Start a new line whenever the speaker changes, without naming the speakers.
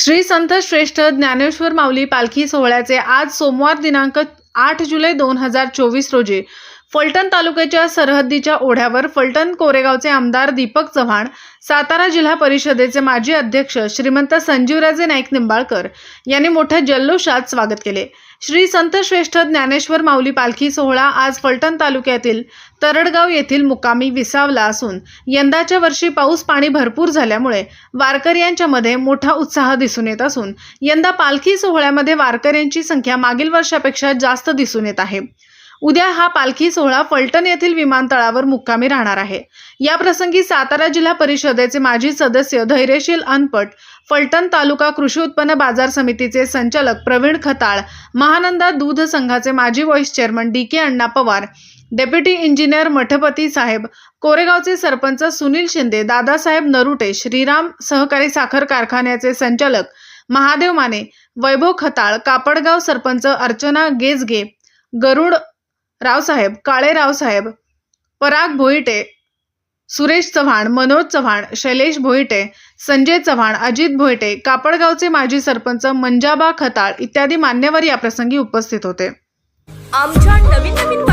श्री संत श्रेष्ठ ज्ञानेश्वर माऊली पालखी सोहळ्याचे आज सोमवार दिनांक आठ जुलै दोन हजार चोवीस रोजी फलटण तालुक्याच्या सरहद्दीच्या ओढ्यावर फलटण कोरेगावचे आमदार दीपक चव्हाण सातारा जिल्हा परिषदेचे माजी अध्यक्ष श्रीमंत संजीवराजे नाईक निंबाळकर यांनी मोठ्या जल्लोषात स्वागत केले. श्री संत श्रेष्ठ ज्ञानेश्वर माऊली पालखी सोहळा आज फलटण तालुक्यातील तरडगाव येथील मुकामी विसावला असून यंदाच्या वर्षी पाऊस पाणी भरपूर झाल्यामुळे वारकऱ्यांच्या मध्ये मोठा उत्साह दिसून येत असून यंदा पालखी सोहळ्यामध्ये वारकऱ्यांची संख्या मागील वर्षापेक्षा जास्त दिसून येत आहे. उद्या हा पालखी सोहळा फलटण येथील विमानतळावर मुक्कामी राहणार आहे. या प्रसंगी सातारा जिल्हा परिषदेचे माजी सदस्य धैर्यशील अनपट फलटण तालुका कृषी उत्पन्न बाजार समितीचे संचालक प्रवीण खताळ महानंदा दूध संघाचे माजी vice chairman D K Anna Pawar deputy engineer Mathpati Saheb कोरेगावचे सरपंच सुनील शिंदे दादासाहेब नरुटे श्रीराम सहकारी साखर कारखान्याचे संचालक महादेव माने वैभव खताळ कापडगाव सरपंच अर्चना गेजगे गरुड रावसाहेब काळे रावसाहेब पराग भोईटे सुरेश चव्हाण मनोज चव्हाण शैलेश भोईटे संजय चव्हाण अजित भोईटे कापडगावचे माजी सरपंच मंजाबा खताळ इत्यादी मान्यवर या प्रसंगी उपस्थित होते.
आमच्या नवीन नवीन